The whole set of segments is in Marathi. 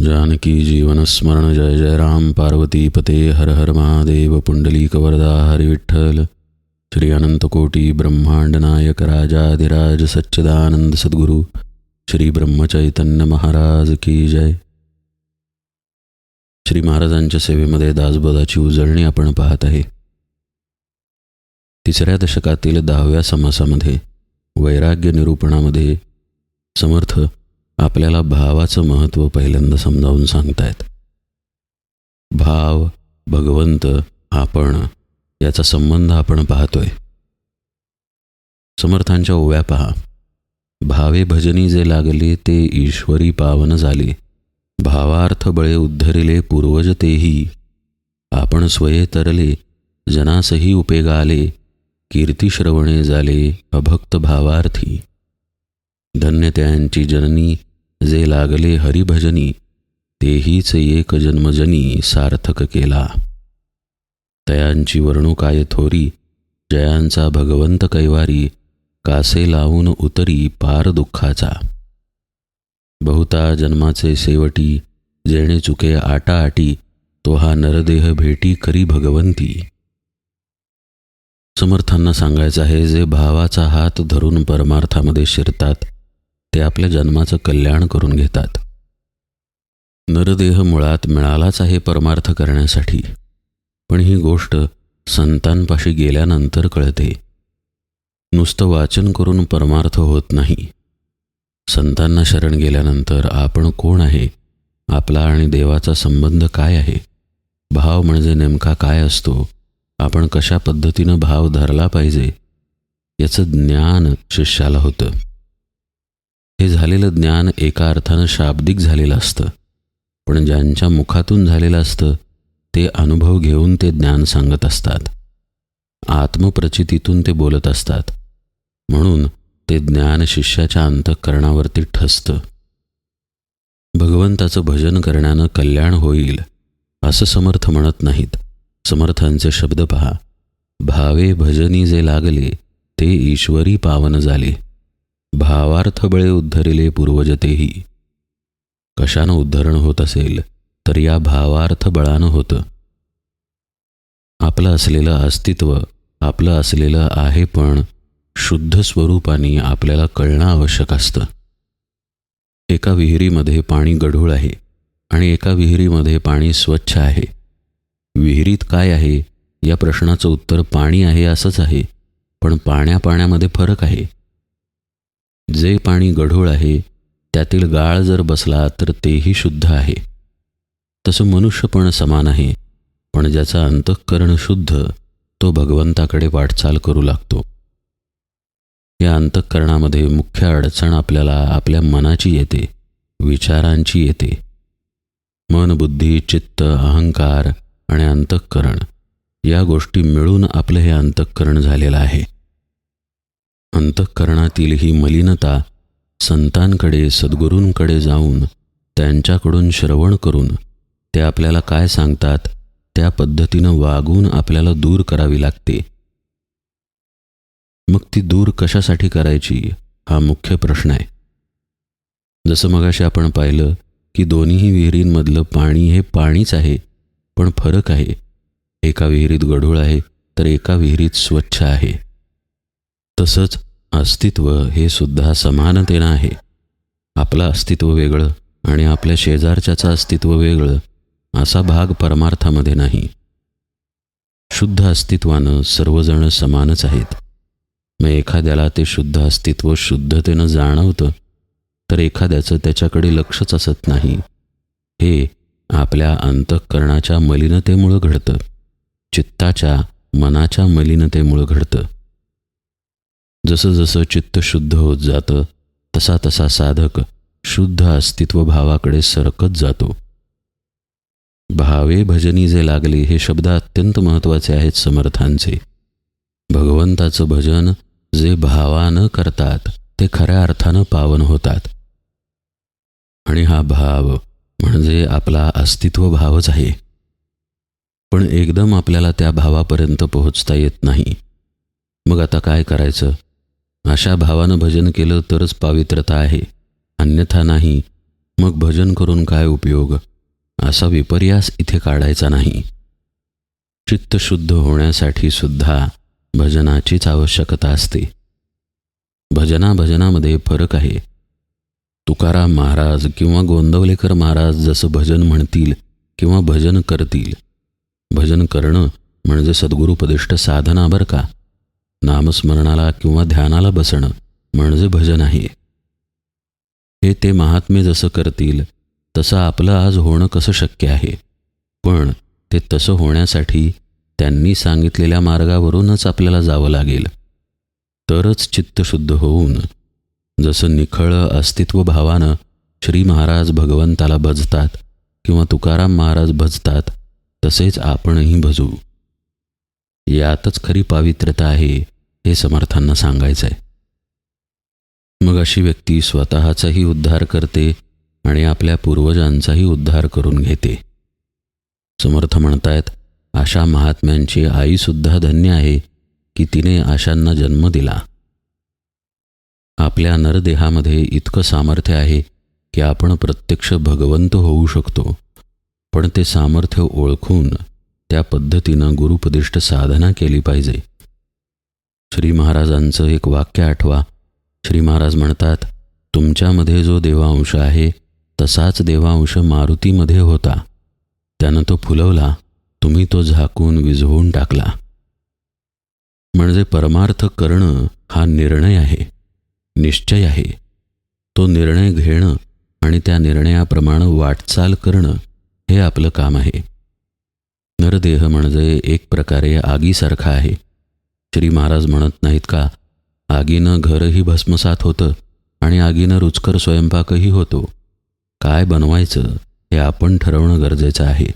जानकी जीवनस्मरण जय जय राम पार्वती पते हर हर महादेव पुंडलीकवरदा हरिविठ्ठल। श्री अनंतकोटी ब्रह्मांड नायक राजाधिराज सच्चिदानंद सद्गुरू श्री ब्रह्मचैतन्य महाराज की जय। श्री महाराजांच्या सेवेमध्ये दासबोधाची उजळणी आपण पाहत आहे. तिसऱ्या दशकातील दहाव्या समासामध्ये वैराग्य निरूपणामध्ये समर्थ आपल्याला भावाचं महत्त्व पहिल्यांदा समजावून सांगतायत. भाव भगवंत आपण याचा संबंध आपण पाहतोय. समर्थांच्या ओव्या पहा. भावे भजनी जे लागले ते ईश्वरी पावन झाले. भावार्थ बळे उद्धरिले पूर्वज तेही. आपण स्वये तरले जनासही उपेगाले कीर्तिश्रवणे झाले अभक्त भावार्थी. धन्य त्यांची जननी जे लागले हरिभजनी तेहीच एक जन्मजनी सार्थक केला. तयांची वर्णुकाय थोरी जयांचा भगवंत कैवारी कासे लावून उतरी पार दुःखाचा. बहुता जन्माचे शेवटी जेणे चुके आटाआटी तो हा नरदेह भेटी करी भगवंती. समर्थांना सांगायचं आहे जे भावाचा हात धरून परमार्थामध्ये शिरतात ते आपल्या जन्माचं कल्याण करून घेतात. नरदेह मुळात मिळालाच आहे परमार्थ करण्यासाठी. पण ही गोष्ट संतांपाशी गेल्यानंतर कळते. नुसतं वाचन करून परमार्थ होत नाही. संतांना शरण गेल्यानंतर आपण कोण आहे? आपला आणि देवाचा संबंध काय आहे? भाव म्हणजे नेमका काय असतो? आपण कशा पद्धतीनं भाव धरला पाहिजे? याचं ज्ञान शिष्याला होतं. हे झालेलं ज्ञान एका अर्थानं शाब्दिक झालेलं असतं. पण ज्यांच्या मुखातून झालेलं असतं ते अनुभव घेऊन ते ज्ञान सांगत असतात. आत्मप्रचितीतून ते बोलत असतात. म्हणून ते ज्ञान शिष्याच्या अंतःकरणावरती ठसतं. भगवंताचं भजन करण्यानं कल्याण होईल असं समर्थ म्हणत नाहीत. समर्थांचे शब्द पहा. भावे भजनी जे लागले ते ईश्वरी पावन झाले. भावार्थ बळे उद्धरिले पूर्वजतेही. कशानं उद्धरण होत असेल तर या भावार्थ बळानं होतं. आपलं असलेलं अस्तित्व आपलं असलेलं आहे पण शुद्ध स्वरूपाने आपल्याला कळणं आवश्यक असतं. एका विहिरीमध्ये पाणी गढूळ आहे आणि एका विहिरीमध्ये पाणी स्वच्छ आहे. विहिरीत काय आहे? या प्रश्नाचं उत्तर पाणी आहे असंच आहे पण पाण्या पाण्यामध्ये फरक आहे. जे पाणी गढूळ आहे त्यातील गाळ जर बसला तर तेही शुद्ध आहे. तसं मनुष्य पण समान आहे पण ज्याचा अंतःकरण शुद्ध तो भगवंताकडे वाटचाल करू लागतो. या अंतःकरणामध्ये मुख्य अडचण आपल्याला आपल्या मनाची येते विचारांची येते. मन बुद्धी चित्त अहंकार आणि अंतःकरण या गोष्टी मिळून आपलं हे अंतःकरण झालेलं आहे. अंतःकरणातील ही मलिनता संतांकडे सद्गुरूंकडे जाऊन त्यांच्याकडून श्रवण करून ते आपल्याला काय सांगतात त्या पद्धतीनं वागून आपल्याला दूर करावी लागते. मग ती दूर कशासाठी करायची हा मुख्य प्रश्न आहे. जसं मगाशी आपण पाहिलं की दोन्ही विहिरींमधलं पाणी हे पाणीच आहे पण फरक आहे. एका विहिरीत गढूळ आहे तर एका विहिरीत स्वच्छ आहे. तसंच अस्तित्व हे सुद्धा समानतेनं आहे. आपलं अस्तित्व वेगळं आणि आपल्या शेजारच्याचं अस्तित्व वेगळं असा भाग परमार्थामध्ये नाही. शुद्ध अस्तित्वानं सर्वजण समानच आहेत. मग एखाद्याला ते शुद्ध अस्तित्व शुद्धतेनं जाणवतं तर एखाद्याचं त्याच्याकडे लक्षच असत नाही. हे आपल्या अंतःकरणाच्या मलिनतेमुळं घडतं. चित्ताच्या मनाच्या मलिनतेमुळं घडतं. जसं जसं चित्त शुद्ध होत जातं तसा तसा साधक शुद्ध अस्तित्व भावाकडे सरकत जातो. भावे भजनी जे लागले हे शब्द अत्यंत महत्त्वाचे आहेत समर्थांचे. भगवंताचं भजन जे भावानं करतात ते खऱ्या अर्थानं पावन होतात. आणि हा भाव म्हणजे आपला अस्तित्व भावच आहे. पण एकदम आपल्याला त्या भावापर्यंत पोहोचता येत नाही. मग आता काय करायचं? अशा भावानं भजन केलं तरच पावित्रता आहे. अन्यथा नाही. मग भजन करून काय उपयोग? असा विपर्यास इथे काढायचा नाही. चित्त शुद्ध होण्यासाठी सुद्धा भजनाचीच आवश्यकता असते. भजना भजनामध्ये फरक आहे. तुकाराम महाराज किंवा गोंदवलेकर महाराज जसं भजन म्हणतील किंवा भजन करतील. भजन करणं म्हणजे सद्गुरुपदिष्ट साधना बरं का? नामस्मरणाला किंवा ध्यानाला बसणं म्हणजे भजन आहे. हे ते महात्मे जसं करतील तसं आपलं आज होणं कसं शक्य आहे. पण ते तसं होण्यासाठी त्यांनी सांगितलेल्या मार्गावरूनच आपल्याला जावं लागेल. तरच चित्तशुद्ध होऊन जसं निखळ अस्तित्व भावानं श्री महाराज भगवंताला भजतात किंवा तुकाराम महाराज भजतात तसेच आपणही भजू. यातच खरी पावित्र्यता आहे हे समर्थांना सांगायचं आहे मग अशी व्यक्ती स्वतःचाही उद्धार करते आणि आपल्या पूर्वजांचाही उद्धार करून घेते. समर्थ म्हणतायत अशा महात्म्यांची आईसुद्धा धन्य आहे की तिने आशांना जन्म दिला. आपल्या नरदेहामध्ये इतकं सामर्थ्य आहे की आपण प्रत्यक्ष भगवंत होऊ शकतो पण ते सामर्थ्य ओळखून त्या पद्धतीनं गुरुपदिष्ट साधना केली पाहिजे. श्री महाराजांचं एक वाक्य आठवा. श्री महाराज म्हणतात तुमच्यामध्ये जो देवांश आहे तसाच देवांश मारुतीमध्ये होता. त्यानं तो फुलवला तुम्ही तो झाकून विझवून टाकला. म्हणजे परमार्थ करणं हा निर्णय आहे निश्चय आहे. तो निर्णय घेणं आणि त्या निर्णयाप्रमाणे वाटचाल करणं हे आपलं काम आहे. नरदेह म्हणजे एक प्रकारे आगीसारखा आहे. श्री महाराज म्हणत नाहीत का? आगीनं घरही भस्मसात होतं आणि आगीनं रुचकर स्वयंपाकही होतो. काय बनवायचं हे आपण ठरवणं गरजेचं आहे.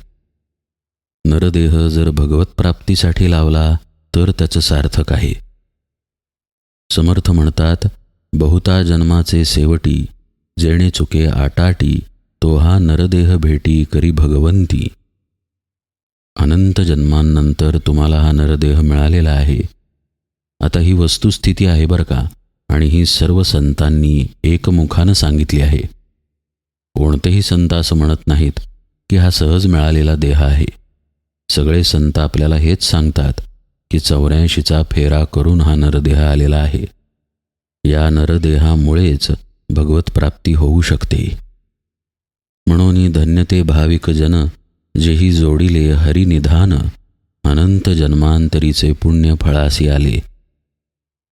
नरदेह जर भगवत प्राप्तीसाठी लावला तर त्याचं सार्थक आहे. समर्थ म्हणतात बहुता जन्माचे सेवटी जेणे चुके आटाटी तो हा नरदेह भेटी करी भगवंती. अनंत जन्मांनंतर तुम्हाला हा नरदेह मिळालेला आहे. आता ही वस्तुस्थिती आहे बरं का आणि ही सर्व संतांनी एकमुखानं सांगितली आहे. कोणतेही संत असं म्हणत नाहीत की हा सहज मिळालेला देह आहे. सगळे संत आपल्याला हेच सांगतात की चौऱ्याऐंशीचा फेरा करून हा नरदेह आलेला आहे. या नरदेहामुळेच भगवत प्राप्ती होऊ शकते. म्हणून धन्यते भाविक जन जेही जोडिले हरिनिधान अनंत जन्मांतरीचे पुण्य फळासी आले.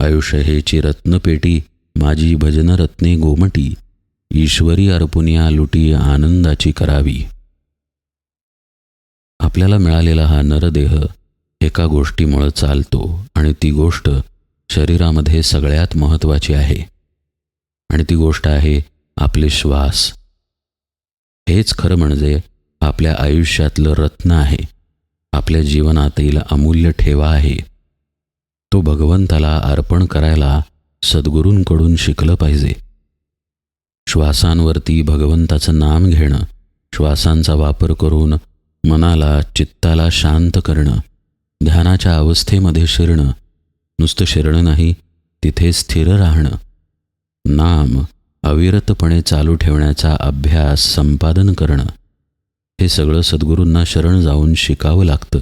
आयुष्य हेची रत्नपेटी माझी भजनरत्ने गोमटी ईश्वरी अर्पुनिया लुटी आनंदाची करावी. आपल्याला मिळालेला हा नरदेह एका गोष्टीमुळं चालतो आणि ती गोष्ट शरीरामध्ये सगळ्यात महत्त्वाची आहे. आणि ती गोष्ट आहे आपले श्वास. हेच खरं म्हणजे आपल्या आयुष्यातलं रत्न आहे. आपल्या जीवनातील अमूल्य ठेवा आहे. तो भगवंताला अर्पण करायला सद्गुरूंकडून शिकलं पाहिजे. श्वासांवरती भगवंताचं नाम घेणं श्वासांचा वापर करून मनाला चित्ताला शांत करणं ध्यानाच्या अवस्थेमध्ये शिरणं नुसतं शिरणं नाही तिथे स्थिर राहणं नाम अविरतपणे चालू ठेवण्याचा अभ्यास संपादन करणं. हे सगळं सद्गुरूंना शरण जाऊन शिकावं लागतं.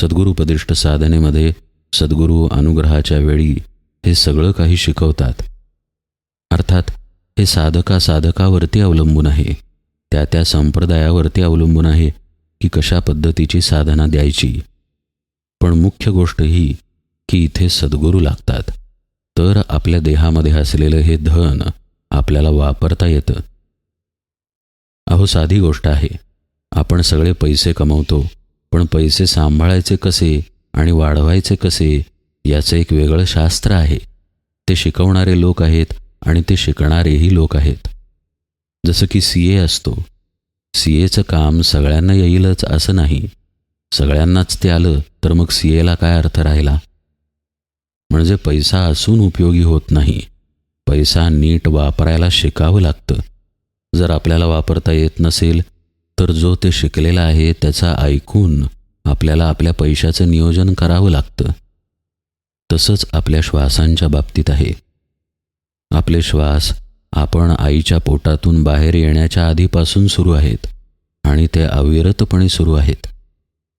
सद्गुरुपदिष्ट साधनेमध्ये सद्गुरू अनुग्रहाच्या वेळी हे सगळं काही शिकवतात. अर्थात हे साधका साधकावरती अवलंबून आहे. त्या त्या संप्रदायावरती अवलंबून आहे की कशा पद्धतीची साधना द्यायची. पण मुख्य गोष्ट ही की इथे सद्गुरू लागतात. तर आपल्या देहामध्ये असलेलं हे धन आपल्याला वापरता येतं. अहो साधी गोष्ट आहे. आपण सगळे पैसे कमवतो पण पैसे सांभाळायचे कसे आणि वाढवायचे कसे याचं एक वेगळं शास्त्र आहे. ते शिकवणारे लोक आहेत आणि ते शिकणारेही लोक आहेत. जसं की सी ए असतो. सी एचं काम सगळ्यांना येईलच असं नाही. सगळ्यांनाच ते आलं तर मग सी एला काय अर्थ राहिला? म्हणजे पैसा असून उपयोगी होत नाही. पैसा नीट वापरायला शिकावं लागतं. जर आपल्याला वापरता येत नसेल तर जो ते शिकलेला आहे त्याचा ऐकून आपल्याला आपल्या पैशाचं नियोजन करावं लागतं. तसंच आपल्या श्वासांच्या बाबतीत आहे. आपले श्वास आपण आईच्या पोटातून बाहेर येण्याच्या आधीपासून सुरू आहेत आणि ते अविरतपणे सुरू आहेत.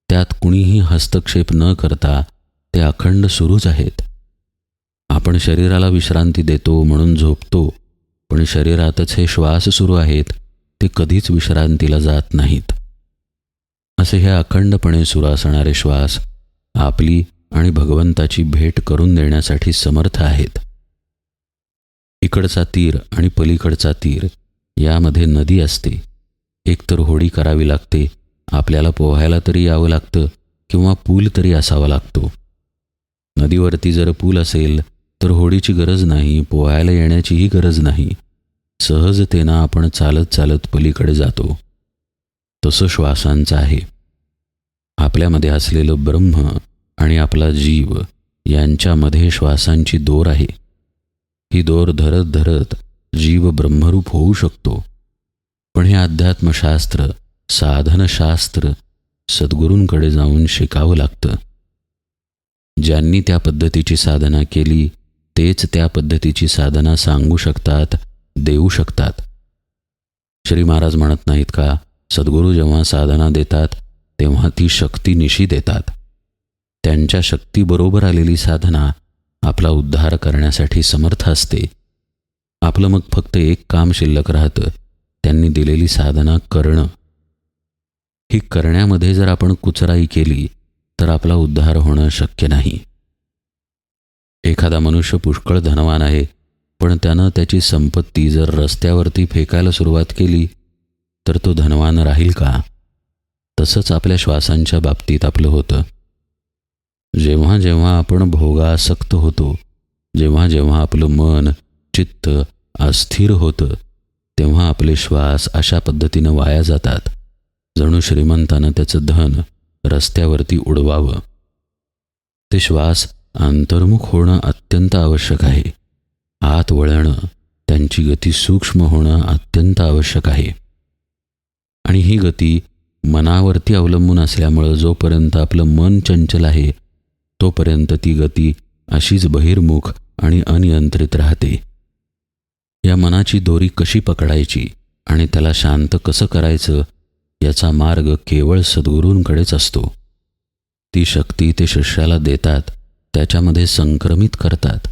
त्यात कुणीही हस्तक्षेप न करता ते अखंड सुरूच आहेत. आपण शरीराला विश्रांती देतो म्हणून झोपतो पण शरीरातच हे श्वास सुरू आहेत ते कधीच विश्रांतीला जात नाहीत. असे हे अखंडपणे सुरू असणारे श्वास आपली आणि भगवंताची भेट करून देण्यासाठी समर्थ आहेत. इकडचा तीर आणि पलीकडचा तीर यामध्ये नदी असते. एकतर होडी करावी लागते आपल्याला पोहायला तरी यावं लागतं किंवा पूल तरी असावा लागतो. नदीवरती जर पूल असेल तर होडीची गरज नाही पोहायला येण्याचीही गरज नाही. सहजतेनं आपण चालत चालत पलीकडे जातो. तसं श्वासांचं आहे. आपल्यामध्ये असलेलं ब्रह्म आणि आपला जीव यांच्यामध्ये श्वासांची दोर आहे. ही दोर धरत धरत जीव ब्रह्मरूप होऊ शकतो. पण हे अध्यात्मशास्त्र साधनशास्त्र सद्गुरूंकडे जाऊन शिकावं लागतं. ज्यांनी त्या पद्धतीची साधना केली तेच त्या पद्धतीची साधना सांगू शकतात देऊ शकतात. श्री महाराज म्हणत नाहीत का सद्गुरू जेव्हा साधना देतात तेव्हा ती शक्ती निशी देतात. त्यांच्या शक्तीबरोबर आलेली साधना आपला उद्धार करण्यासाठी समर्थ असते. आपलं मग फक्त एक काम शिल्लक राहतं त्यांनी दिलेली साधना करणं. ही करण्यामध्ये जर आपण कुचराई केली तर आपला उद्धार होणं शक्य नाही. एखादा मनुष्य पुष्कळ धनवान आहे पण त्यानं त्याची संपत्ती जर रस्त्यावरती फेकायला सुरुवात केली तर तो धनवान राहील का? तसंच आपल्या श्वासांच्या बाबतीत आपलं होतं. जेव्हा जेव्हा आपण भोगासक्त होतो जेव्हा जेव्हा आपलं मन चित्त अस्थिर होतं तेव्हा आपले श्वास अशा पद्धतीनं वाया जातात. जणू श्रीमंतानं त्याचं धन रस्त्यावरती उडवावं. ते श्वास अंतर्मुख होणं अत्यंत आवश्यक आहे. आत वळणं त्यांची गती सूक्ष्म होणं अत्यंत आवश्यक आहे. आणि ही गती मनावरती अवलंबून असल्यामुळं जोपर्यंत आपलं मन चंचल आहे तोपर्यंत ती गती अशीच बहिर्मुख आणि अनियंत्रित राहते. या मनाची दोरी कशी पकडायची आणि त्याला शांत कसं करायचं याचा मार्ग केवळ सद्गुरूंकडेच असतो. ती शक्ती ते शिष्याला देतात त्याच्यामध्ये संक्रमित करतात.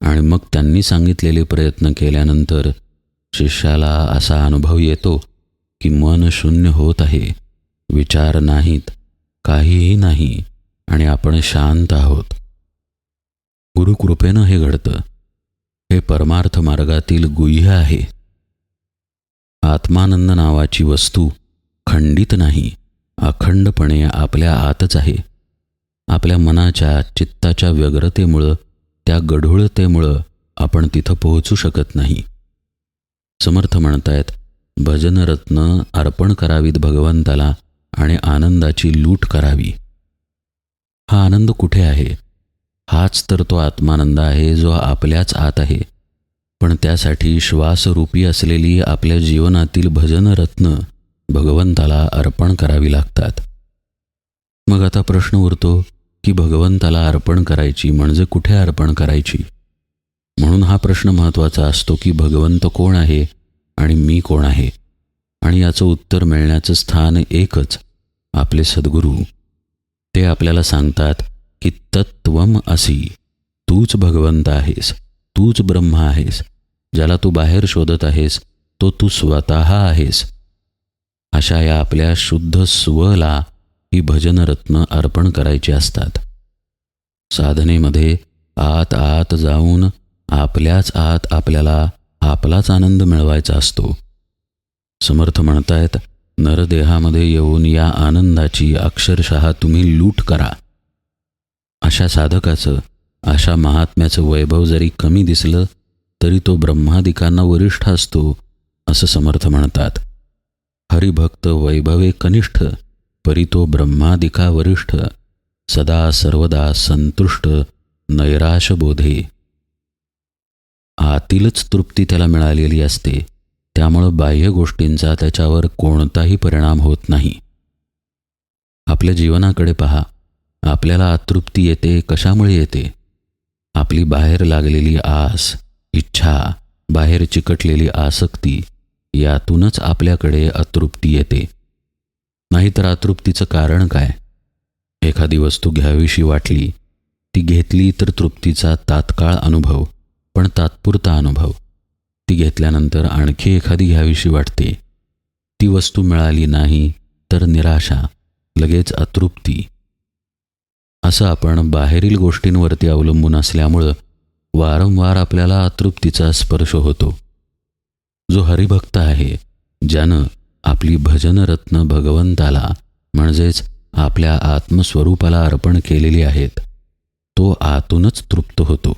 आणि मग त्यांनी सांगितलेले प्रयत्न केल्यानंतर शिष्याला असा अनुभव येतो की मन शून्य होत आहे. विचार नाहीत काहीही नाही आणि आपण शांत आहोत. गुरुकृपेनं हे घडतं. हे परमार्थ मार्गातील गुह्य आहे. आत्मानंद नावाची वस्तू खंडित नाही अखंडपणे आपल्या आतच आहे. आपल्या मनाच्या चित्ताच्या व्यग्रतेमुळं त्या गढूळतेमुळं आपण तिथं पोहोचू शकत नाही. समर्थ म्हणतायत भजनरत्न अर्पण करावीत भगवंताला आणि आनंदाची लूट करावी. हा आनंद कुठे आहे? हाच तर तो आत्मानंद आहे जो आपल्याच आत आहे. पण त्यासाठी श्वासरूपी असलेली आपल्या जीवनातील भजनरत्न भगवंताला अर्पण करावी लागतात. मग आता प्रश्न उरतो की भगवंताला अर्पण करायची म्हणजे कुठे अर्पण करायची? म्हणून हा प्रश्न महत्त्वाचा असतो की भगवंत कोण आहे आणि मी कोण आहे? आणि याचं उत्तर मिळण्याचं स्थान एकच आपले सद्गुरू. ते आपल्याला सांगतात की तत्वम असी तूच भगवंत आहेस तूच ब्रह्म आहेस ज्याला तू बाहेर शोधत आहेस तो तू स्वतः आहेस. अशा या आपल्या शुद्ध स्वला ही भजनरत्न अर्पण करायची असतात. साधनेमध्ये आत आत जाऊन आपल्याच आत आपल्याला आपलाच आनंद मिळवायचा असतो. समर्थ म्हणतायत नरदेहामध्ये येऊन या आनंदाची अक्षरशः तुम्ही लूट करा. अशा साधकाचं अशा महात्म्याचं वैभव जरी कमी दिसलं तरी तो ब्रह्मादिकांना वरिष्ठ असतो असं समर्थ म्हणतात. हरिभक्त वैभवे कनिष्ठ परी तो ब्रह्मादिका वरिष्ठ सदा सर्वदा संतुष्ट नैराशबोधे. आतीलच तृप्ती त्याला मिळालेली असते त्यामुळं बाह्य गोष्टींचा त्याच्यावर कोणताही परिणाम होत नाही. आपल्या जीवनाकडे पहा आपल्याला अतृप्ती येते कशामुळे येते? आपली बाहेर लागलेली आस इच्छा बाहेर चिकटलेली आसक्ती यातूनच आपल्याकडे अतृप्ती येते. नाहीतर अतृप्तीचं कारण काय? एखादी वस्तू घ्यावीशी वाटली ती घेतली तर तृप्तीचा तात्काळ अनुभव पण तात्पुरता अनुभव. ती घेतल्यानंतर आणखी एखादी घ्यावीशी वाटते. ती वस्तू मिळाली नाही तर निराशा लगेच अतृप्ती. असं आपण बाहेरील गोष्टींवरती अवलंबून असल्यामुळं वारंवार आपल्याला अतृप्तीचा स्पर्श होतो. जो हरिभक्त आहे ज्यानं आपली भजनरत्न भगवंताला म्हणजेच आपल्या आत्मस्वरूपाला अर्पण केलेली आहेत. तो आतूनच तृप्त होतो.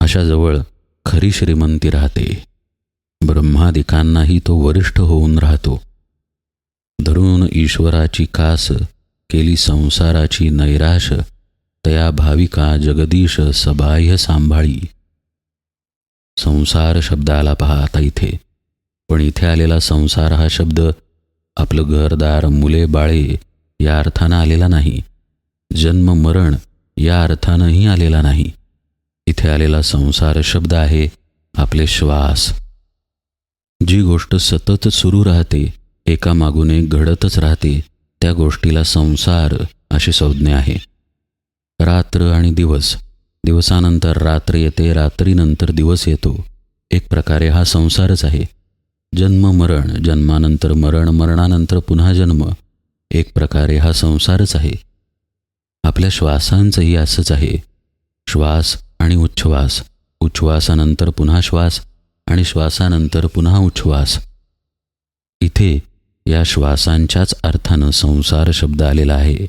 अशाजवळ खरी श्रीमंती राहते. ब्रह्मादिकांनाही तो वरिष्ठ होऊन राहतो. धरून ईश्वराची कास केली संसाराची नैराश तया भाविका जगदीश सबाह्य सांभाळी. संसार शब्दाला पाहता पहा आता इथे. पण इथे आलेला संसार हा शब्द आपलं घरदार मुले बाळे या अर्थानं आलेला नाही. जन्म मरण या अर्थानंही आलेला नाही. इथे आलेला संसार शब्द आहे आपले श्वास. जी गोष्ट सतत सुरू राहते एका मागून एक घडतच राहते त्या गोष्टीला संसार अशी संज्ञा आहे. रात्र आणि दिवस. दिवसानंतर रात्र येते रात्रीनंतर दिवस येतो. एक प्रकारे हा संसारच आहे. जन्म मरण जन्मानंतर मरण मरणानंतर पुन्हा जन्म. एक प्रकारे हा संसारच आहे. आपल्या श्वासांचंही असंच आहे. श्वास आणि उच्छ्वास. उच्छ्वासानंतर पुन्हा श्वास आणि श्वासानंतर पुन्हा उच्छ्वास. इथे या श्वासांच्याच अर्थानं संसार शब्द आलेला आहे.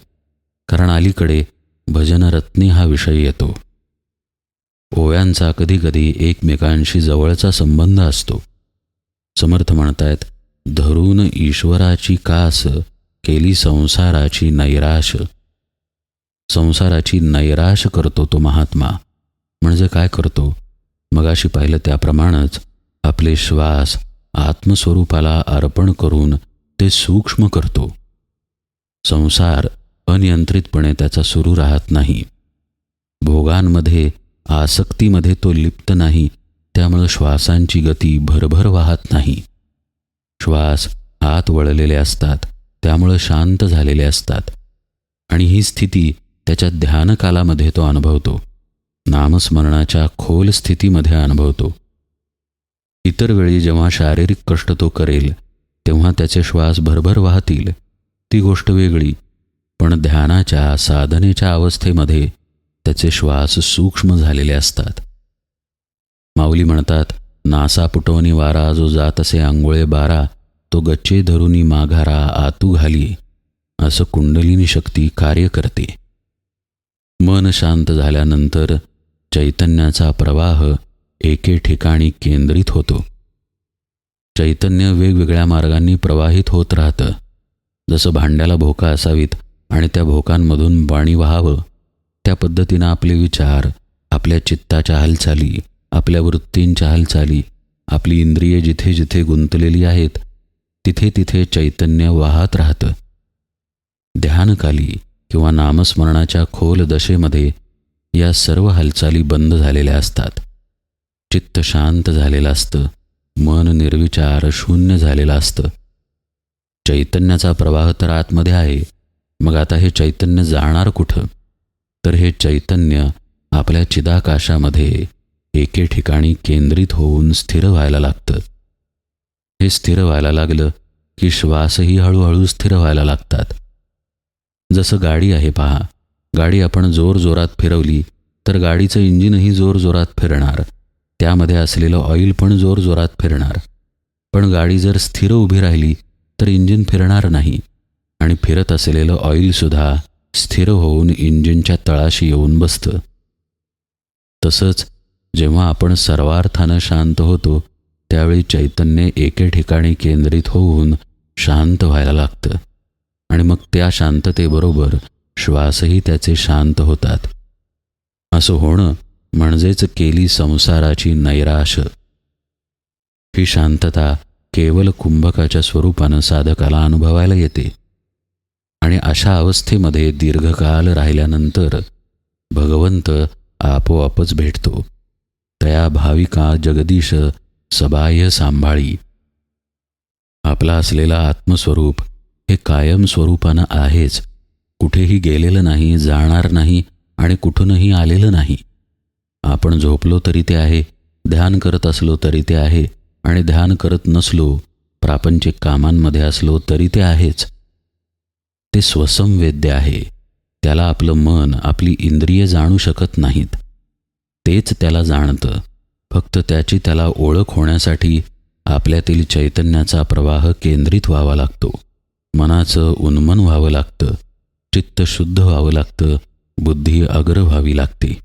कारण अलीकडे भजनरत्नी हा विषय येतो. ओव्यांचा कधीकधी एकमेकांशी जवळचा संबंध असतो. समर्थ म्हणतायत धरून ईश्वराची कास केली संसाराची नैराश. संसाराची नैराश करतो तो महात्मा. म्हणजे काय करतो? मगाशी पाहिलं त्याप्रमाणेच आपले श्वास आत्मस्वरूपाला अर्पण करून ते सूक्ष्म करतो. संसार अनियंत्रितपणे त्याचा सुरू राहत नाही. भोगांमध्ये आसक्तीमध्ये तो लिप्त नाही. त्यामुळं श्वासांची गती भरभर वाहत नाही. श्वास आत वळलेले असतात त्यामुळं शांत झालेले असतात. आणि ही स्थिती त्याच्या ध्यानकालामध्ये तो अनुभवतो. नामस्मरणाच्या खोल स्थितीमध्ये अनुभवतो. इतर वेळी जेव्हा शारीरिक कष्ट तो करेल तेव्हा त्याचे श्वास भरभर वाहतील. ती गोष्ट वेगळी पण ध्यानाच्या साधनेच्या अवस्थेमध्ये त्याचे श्वास सूक्ष्म झालेले असतात. माऊली म्हणतात नासा पुटवणी वारा जो जात असे आंघोळे बारा तो गच्चे धरुनी माघारा आतू घाली. असं कुंडलिनी शक्ती कार्य करते. मन शांत झाल्यानंतर चैतन्याचा प्रवाह एके ठिकाणी केंद्रित होतो. चैतन्य वेगवेगळ्या मार्गांनी प्रवाहित होत राहतं. जसं भांड्याला भोका असावीत आणि त्या भोकांमधून पाणी व्हावं त्या पद्धतीनं आपले विचार आपल्या चित्ताच्या हालचाली आपल्या वृत्तींच्या हालचाली आपली इंद्रिये जिथे जिथे गुंतलेली आहेत तिथे तिथे चैतन्य वाहत राहतं. ध्यानकाली किंवा नामस्मरणाच्या खोल दशेमध्ये या सर्व हालचाली बंद झालेल्या असतात. चित्त शांत झालेलं असतं मन निर्विचार शून्य झालेलं असतं. चैतन्याचा प्रवाह तर आतमध्ये आहे मग आता हे चैतन्य जाणार कुठं? तर हे चैतन्य आपल्या चिदाकाशामध्ये एके ठिकाणी केंद्रित होऊन स्थिर व्हायला लागतं. हे स्थिर व्हायला लागलं की श्वासही हळूहळू स्थिर व्हायला लागतात. जसं गाडी आहे पहा. गाडी आपण जोर जोरात फिरवली तर गाडीचं इंजिनही जोर जोरात फिरणार. त्यामध्ये असलेलं ऑइल पण जोर जोरात फिरणार. पण गाडी जर स्थिर उभी राहिली तर इंजिन फिरणार नाही. आणि फिरत असलेलं ऑइलसुद्धा स्थिर होऊन इंजिनच्या तळाशी येऊन बसतं. तसंच जेव्हा आपण सर्वार्थानं शांत होतो त्यावेळी चैतन्य एके ठिकाणी केंद्रित होऊन शांत व्हायला लागतं. आणि मग त्या शांततेबरोबर श्वासही त्याचे शांत होतात. असं होणं म्हणजेच केली संसाराची नैराश. ही शांतता केवळ कुंभकाच्या स्वरूपानं साधकाला अनुभवायला येते. आणि अशा अवस्थेमध्ये दीर्घकाल राहिल्यानंतर भगवंत आपोआपच भेटतो. तया भाविका जगदीश सबाह्य सांभाळी. आपला असलेला आत्मस्वरूप हे कायम स्वरूपानं आहेच. कुठेही गेलेलं नाही जाणार नाही आणि कुठूनही आलेलं नाही. आपण झोपलो तरी ते आहे ध्यान करत असलो तरी ते आहे आणि ध्यान करत नसलो प्रापंचिक कामांमध्ये असलो तरी ते आहेच. ते स्वसंवेद्य आहे. त्याला आपलं मन आपली इंद्रिय जाणू शकत नाहीत. तेच त्याला जाणतं. फक्त त्याची त्याला ओळख होण्यासाठी आपल्यातील चैतन्याचा प्रवाह केंद्रित व्हावा लागतो. मनाचं उन्मन व्हावं लागतं. चित्त शुद्ध व्हावं लागतं. बुद्धी अग्र व्हावी लागते.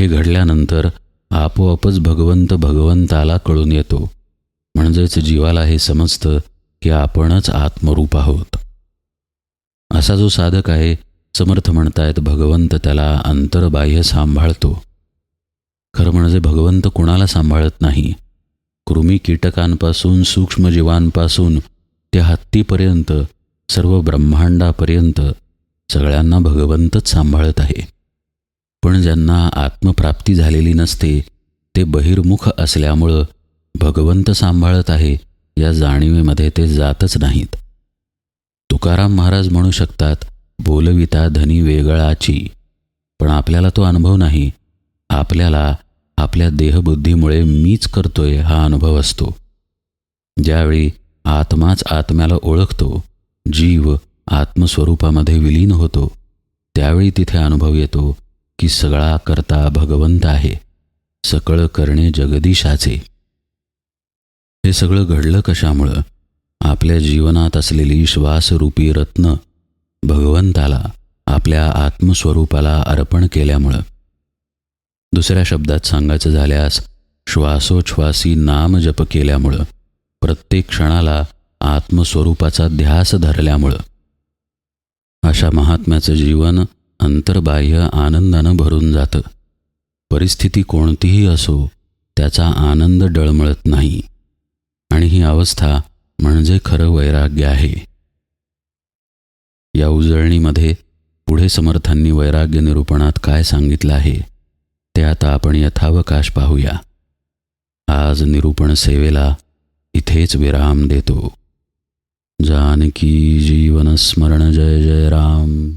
हे घडल्यानंतर आपोआपच भगवंत भगवंताला कळून येतो. म्हणजेच जीवाला हे समजतं की आपणच आत्मरूप आहोत. असा जो साधक आहे समर्थ म्हणतायत भगवंत त्याला अंतर्बाह्य सांभाळतो. खरं म्हणजे भगवंत कुणाला सांभाळत नाही? कृमी कीटकांपासून सूक्ष्मजीवांपासून ते हत्तीपर्यंत सर्व ब्रह्मांडापर्यंत सगळ्यांना भगवंतच सांभाळत आहे. पण ज्यांना आत्मप्राप्ती झालेली नसते ते बहिर्मुख असल्यामुळं भगवंत सांभाळत आहे या जाणीवेमध्ये ते जातच नाहीत. तुकाराम महाराज म्हणू शकतात बोलविता धनी वेगळाची. पण आपल्याला तो अनुभव नाही. आपल्याला आपल्या देहबुद्धीमुळे मीच करतोय हा अनुभव असतो. ज्यावेळी आत्माच आत्म्याला ओळखतो जीव आत्मस्वरूपामध्ये विलीन होतो त्यावेळी तिथे अनुभव येतो की सगळा करता भगवंत आहे. सकळ करणे जगदीशाचे. हे सगळं घडलं कशामुळं? आपल्या जीवनात असलेली श्वासरूपी रत्न भगवंताला आपल्या आत्मस्वरूपाला अर्पण केल्यामुळं. दुसऱ्या शब्दात सांगायचं झाल्यास श्वासोच्छ्वासी नाम जप केल्यामुळं प्रत्येक क्षणाला आत्मस्वरूपाचा ध्यास धरल्यामुळं. अशा महात्म्याचं जीवन अंतर्बाह्य आनंदानं भरून जातं. परिस्थिती कोणतीही असो त्याचा आनंद डळमळत नाही. आणि ही अवस्था म्हणजे खरं वैराग्य आहे. या उजळणीमध्ये पुढे समर्थांनी वैराग्य निरूपणात काय सांगितलं आहे ते आता आपण यथावकाश पाहूया. आज निरूपण सेवेला इथेच विराम देतो. जानकी जीवन स्मरण जय जय राम.